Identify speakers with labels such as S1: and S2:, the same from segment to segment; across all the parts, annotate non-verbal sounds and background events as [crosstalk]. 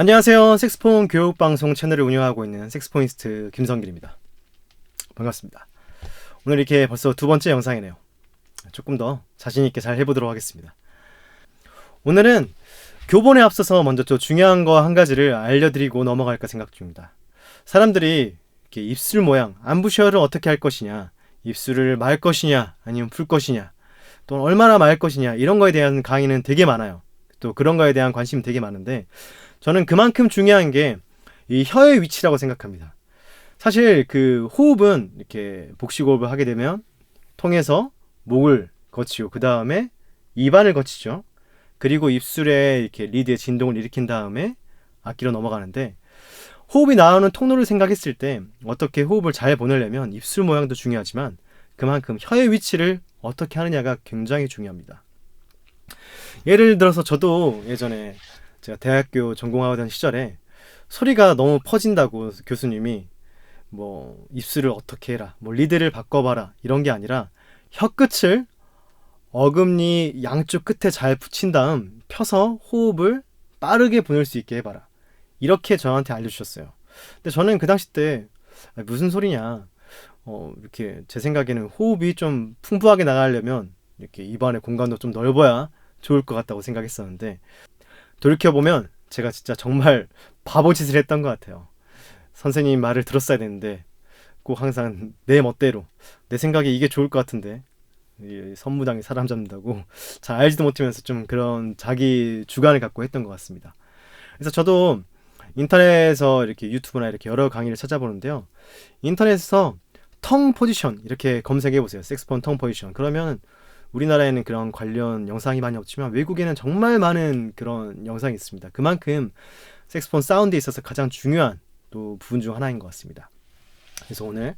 S1: 안녕하세요. 색스폰 교육방송 채널을 운영하고 있는 색스포니스트 김성길입니다. 반갑습니다. 오늘 이렇게 벌써 두 번째 영상이네요. 조금 더 자신있게 잘 해보도록 하겠습니다. 오늘은 교본에 앞서서 먼저 또 중요한 거 한 가지를 알려드리고 넘어갈까 생각 중입니다. 사람들이 이렇게 입술 모양, 안부셔를 어떻게 할 것이냐, 입술을 말 것이냐, 아니면 풀 것이냐, 또 얼마나 말 것이냐, 이런 거에 대한 강의는 되게 많아요. 또 그런 거에 대한 관심이 되게 많은데, 저는 그만큼 중요한 게 이 혀의 위치라고 생각합니다. 사실 그 호흡은 이렇게 복식호흡을 하게 되면 통해서 목을 거치고 그 다음에 입안을 거치죠. 그리고 입술에 이렇게 리드의 진동을 일으킨 다음에 악기로 넘어가는데 호흡이 나오는 통로를 생각했을 때 어떻게 호흡을 잘 보내려면 입술 모양도 중요하지만 그만큼 혀의 위치를 어떻게 하느냐가 굉장히 중요합니다. 예를 들어서 저도 예전에 제가 대학교 전공하던 시절에 소리가 너무 퍼진다고 교수님이 뭐 입술을 어떻게 해라, 뭐 리드를 바꿔봐라 이런 게 아니라 혀 끝을 어금니 양쪽 끝에 잘 붙인 다음 펴서 호흡을 빠르게 보낼 수 있게 해봐라. 이렇게 저한테 알려주셨어요. 근데 저는 그 당시 때 무슨 소리냐. 어, 이렇게 제 생각에는 호흡이 좀 풍부하게 나가려면 이렇게 입안의 공간도 좀 넓어야 좋을 것 같다고 생각했었는데 돌이켜보면 제가 진짜 정말 바보 짓을 했던 것 같아요. 선생님 말을 들었어야 되는데 꼭 항상 내 멋대로 내 생각에 이게 좋을 것 같은데 이 선무당이 사람 잡는다고 [laughs] 잘 알지도 못하면서 좀 그런 자기 주관을 갖고 했던 것 같습니다. 그래서 저도 인터넷에서 이렇게 유튜브나 이렇게 여러 강의를 찾아보는데요. 인터넷에서 텅 포지션 이렇게 검색해 보세요. 섹스폰 텅 포지션. 그러면 우리나라에는 그런 관련 영상이 많이 없지만 외국에는 정말 많은 그런 영상이 있습니다. 그만큼 섹스폰 사운드에 있어서 가장 중요한 또 부분 중 하나인 것 같습니다. 그래서 오늘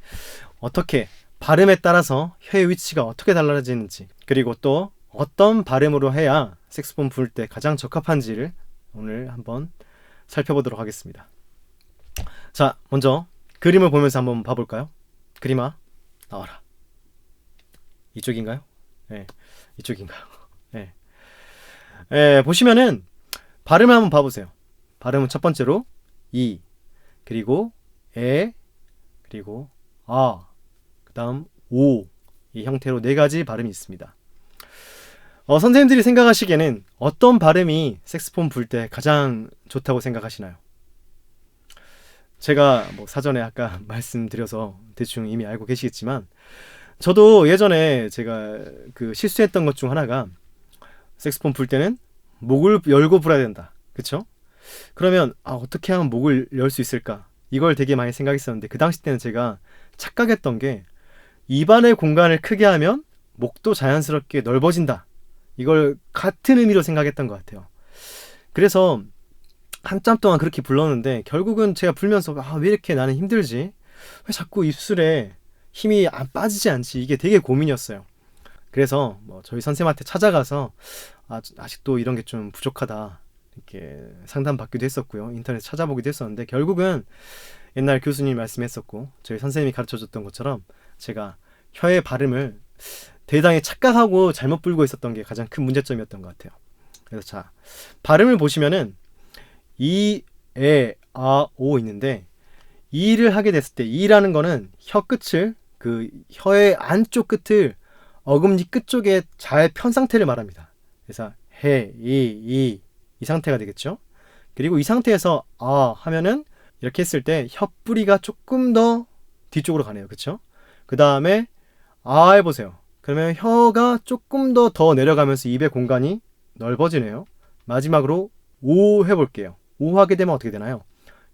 S1: 어떻게 발음에 따라서 혀의 위치가 어떻게 달라지는지 그리고 또 어떤 발음으로 해야 색스폰 부를 때 가장 적합한지를 오늘 한번 살펴보도록 하겠습니다. 자, 먼저 그림을 보면서 한번 봐볼까요? 그림아 나와라. 이쪽인가요? 네, 이쪽인가요? 네. [laughs] 네, 보시면은 발음을 한번 봐보세요. 발음은 첫 번째로 이 그리고 에 그리고 아 그 다음 오 이 형태로 네 가지 발음이 있습니다. 어, 선생님들이 생각하시기에는 어떤 발음이 색스폰 불 때 가장 좋다고 생각하시나요? 제가 뭐 사전에 아까 [laughs] 말씀드려서 대충 이미 알고 계시겠지만 저도 예전에 제가 그 실수했던 것 중 하나가 색스폰 불 때는 목을 열고 불어야 된다. 그쵸? 그러면 아, 어떻게 하면 목을 열 수 있을까? 이걸 되게 많이 생각했었는데 그 당시 때는 제가 착각했던 게 입안의 공간을 크게 하면 목도 자연스럽게 넓어진다. 이걸 같은 의미로 생각했던 것 같아요. 그래서 한참 동안 그렇게 불렀는데 결국은 제가 불면서 아, 왜 이렇게 나는 힘들지? 왜 자꾸 입술에 힘이 안 빠지지 않지? 이게 되게 고민이었어요. 그래서 뭐 저희 선생님한테 찾아가서 아, 아직도 이런 게 좀 부족하다. 이렇게 상담 받기도 했었고요. 인터넷 찾아보기도 했었는데 결국은 옛날 교수님이 말씀했었고 저희 선생님이 가르쳐 줬던 것처럼 제가 혀의 발음을 대단히 착각하고 잘못 불고 있었던 게 가장 큰 문제점이었던 것 같아요. 그래서 자 발음을 보시면은 이, 에, 아, 오 있는데 이를 하게 됐을 때 이라는 거는 혀 끝을 그 혀의 안쪽 끝을 어금니 끝 쪽에 잘 편 상태를 말합니다. 그래서 해, 이, 이, 이 상태가 되겠죠. 그리고 이 상태에서 아 하면은 이렇게 했을 때 혀뿌리가 조금 더 뒤쪽으로 가네요. 그쵸? 그 다음에 아 해보세요. 그러면 혀가 조금 더 더 내려가면서 입의 공간이 넓어지네요. 마지막으로 오 해볼게요. 오 하게 되면 어떻게 되나요?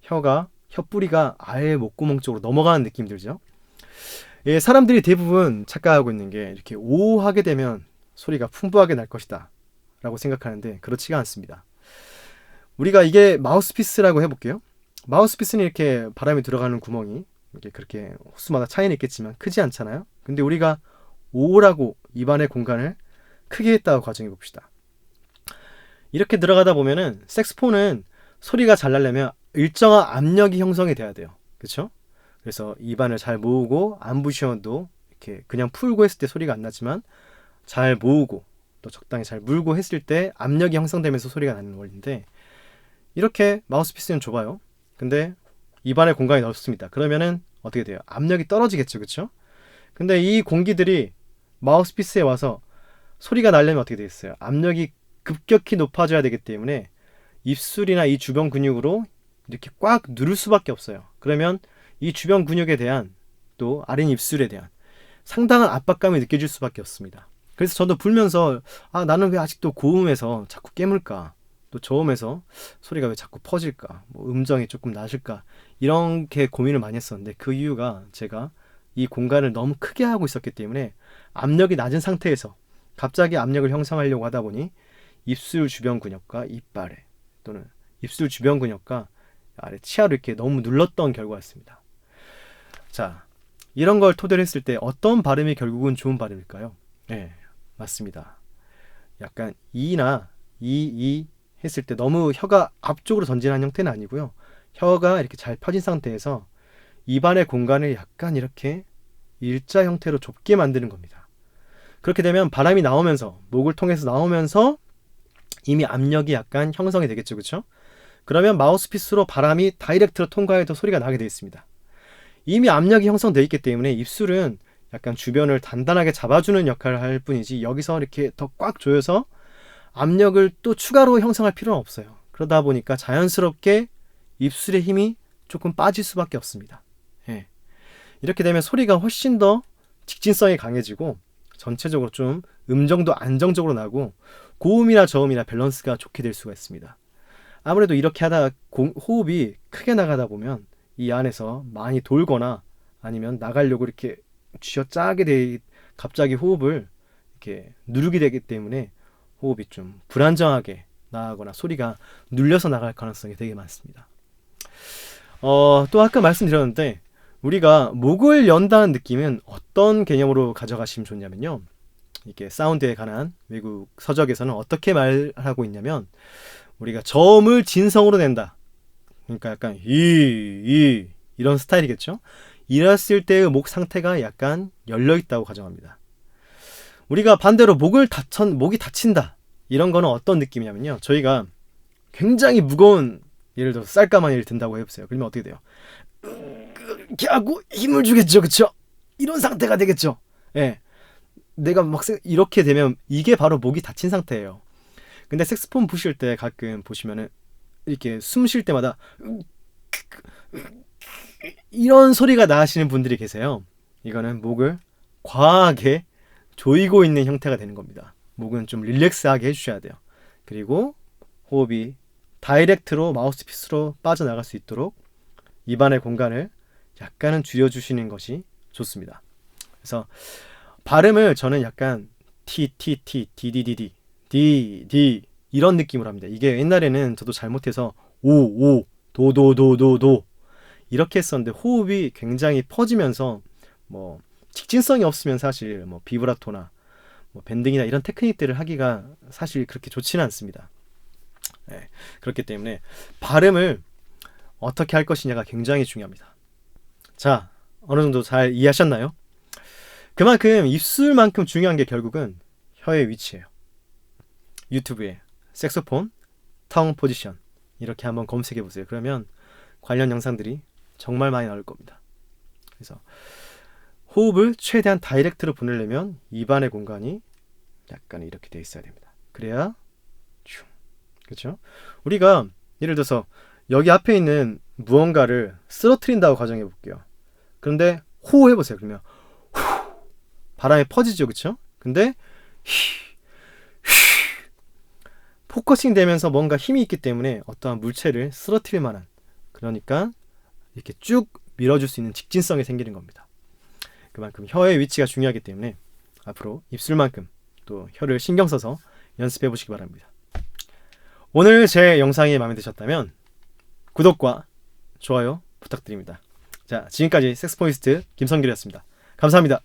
S1: 혀가 혀뿌리가 아예 목구멍 쪽으로 넘어가는 느낌 들죠? 예, 사람들이 대부분 착각하고 있는 게 이렇게 오 하게 되면 소리가 풍부하게 날 것이다 라고 생각하는데 그렇지가 않습니다. 우리가 이게 마우스피스라고 해볼게요. 마우스피스는 이렇게 바람이 들어가는 구멍이 이렇게 그렇게 호수마다 차이는 있겠지만 크지 않잖아요. 근데 우리가 오라고 입안의 공간을 크게 했다고 가정해 봅시다. 이렇게 들어가다 보면은 색스폰은 소리가 잘 나려면 일정한 압력이 형성이 돼야 돼요. 그렇죠? 그래서 입안을 잘 모으고 안부 시원도 이렇게 그냥 풀고 했을 때 소리가 안 나지만 잘 모으고 또 적당히 잘 물고 했을 때 압력이 형성되면서 소리가 나는 원리인데 이렇게 마우스피스는 좁아요. 근데 입안에 공간이 넓습니다. 그러면은 어떻게 돼요? 압력이 떨어지겠죠, 그렇죠? 근데 이 공기들이 마우스피스에 와서 소리가 나려면 어떻게 되겠어요? 압력이 급격히 높아져야 되기 때문에 입술이나 이 주변 근육으로 이렇게 꽉 누를 수밖에 없어요. 그러면 이 주변 근육에 대한 또 아랫 입술에 대한 상당한 압박감이 느껴질 수밖에 없습니다. 그래서 저도 불면서 아 나는 왜 아직도 고음에서 자꾸 깨물까? 또 저음에서 소리가 왜 자꾸 퍼질까? 뭐 음정이 조금 낮을까? 이렇게 고민을 많이 했었는데 그 이유가 제가 이 공간을 너무 크게 하고 있었기 때문에 압력이 낮은 상태에서 갑자기 압력을 형성하려고 하다 보니 입술 주변 근육과 이빨에 또는 입술 주변 근육과 아래 치아로 이렇게 너무 눌렀던 결과였습니다. 자, 이런 걸 토대로 했을 때 어떤 발음이 결국은 좋은 발음일까요? 네, 맞습니다. 약간 이나 이, 이 했을 때 너무 혀가 앞쪽으로 전진한 형태는 아니고요. 혀가 이렇게 잘 펴진 상태에서 입안의 공간을 약간 이렇게 일자 형태로 좁게 만드는 겁니다. 그렇게 되면 바람이 나오면서 목을 통해서 나오면서 이미 압력이 약간 형성이 되겠죠, 그렇죠? 그러면 마우스피스로 바람이 다이렉트로 통과해도 소리가 나게 되어 있습니다. 이미 압력이 형성되어 있기 때문에 입술은 약간 주변을 단단하게 잡아주는 역할을 할 뿐이지 여기서 이렇게 더 꽉 조여서 압력을 또 추가로 형성할 필요는 없어요. 그러다 보니까 자연스럽게 입술의 힘이 조금 빠질 수밖에 없습니다. 예. 이렇게 되면 소리가 훨씬 더 직진성이 강해지고 전체적으로 좀 음정도 안정적으로 나고 고음이나 저음이나 밸런스가 좋게 될 수가 있습니다. 아무래도 이렇게 하다 공, 호흡이 크게 나가다 보면 이 안에서 많이 돌거나 아니면 나가려고 이렇게 쥐어 짜게 돼 갑자기 호흡을 이렇게 누르게 되기 때문에 호흡이 좀 불안정하게 나가거나 소리가 눌려서 나갈 가능성이 되게 많습니다. 어, 또 아까 말씀드렸는데 우리가 목을 연다는 느낌은 어떤 개념으로 가져가시면 좋냐면요. 이게 사운드에 관한 외국 서적에서는 어떻게 말하고 있냐면 우리가 저음을 진성으로 낸다. 그러니까 약간 이, 이 이런 스타일이겠죠. 이랬을 때의 목 상태가 약간 열려 있다고 가정합니다. 우리가 반대로 목을 다천 목이 다친다. 이런 거는 어떤 느낌이냐면요. 저희가 굉장히 무거운 예를 들어서 쌀가마니를 든다고 해보세요. 그러면 어떻게 돼요? 이렇게 하고 힘을 주겠죠, 그렇죠? 이런 상태가 되겠죠. 예. 내가 막 이렇게 되면 이게 바로 목이 다친 상태예요. 근데 색스폰 부실 때 가끔 보시면은 이렇게 숨 쉴 때마다 이런 소리가 나시는 분들이 계세요. 이거는 목을 과하게 조이고 있는 형태가 되는 겁니다. 목은 좀 릴렉스하게 해주셔야 돼요. 그리고 호흡이 다이렉트로 마우스피스로 빠져나갈 수 있도록 입안의 공간을 약간은 줄여주시는 것이 좋습니다. 그래서 발음을 저는 약간 D, D, D, D 이런 느낌으로 합니다. 이게 옛날에는 저도 잘못해서 오, 오, 도, 도, 도, 도, 도 이렇게 했었는데 호흡이 굉장히 퍼지면서 뭐 직진성이 없으면 사실 뭐 비브라토나 뭐 밴딩이나 이런 테크닉들을 하기가 사실 그렇게 좋지는 않습니다. 네, 그렇기 때문에 발음을 어떻게 할 것이냐가 굉장히 중요합니다. 자, 어느 정도 잘 이해하셨나요? 그만큼 입술만큼 중요한 게 결국은 혀의 위치예요. 유튜브에 색소폰, 텅 포지션 이렇게 한번 검색해 보세요. 그러면 관련 영상들이 정말 많이 나올 겁니다. 그래서 호흡을 최대한 다이렉트로 보내려면 입안의 공간이 약간 이렇게 돼 있어야 됩니다. 그래야 그렇죠? 우리가 예를 들어서 여기 앞에 있는 무언가를 쓰러트린다고 가정해 볼게요. 그런데 호흡해 보세요. 그러면 후, 바람이 퍼지죠, 그렇죠? 근데 히, 히, 포커싱 되면서 뭔가 힘이 있기 때문에 어떠한 물체를 쓰러트릴 만한 그러니까 이렇게 쭉 밀어줄 수 있는 직진성이 생기는 겁니다. 그만큼 혀의 위치가 중요하기 때문에 앞으로 입술만큼 또 혀를 신경 써서 연습해 보시기 바랍니다. 오늘 제 영상이 마음에 드셨다면 구독과 좋아요 부탁드립니다. 자, 지금까지 섹스포이스트 김성길이었습니다. 감사합니다.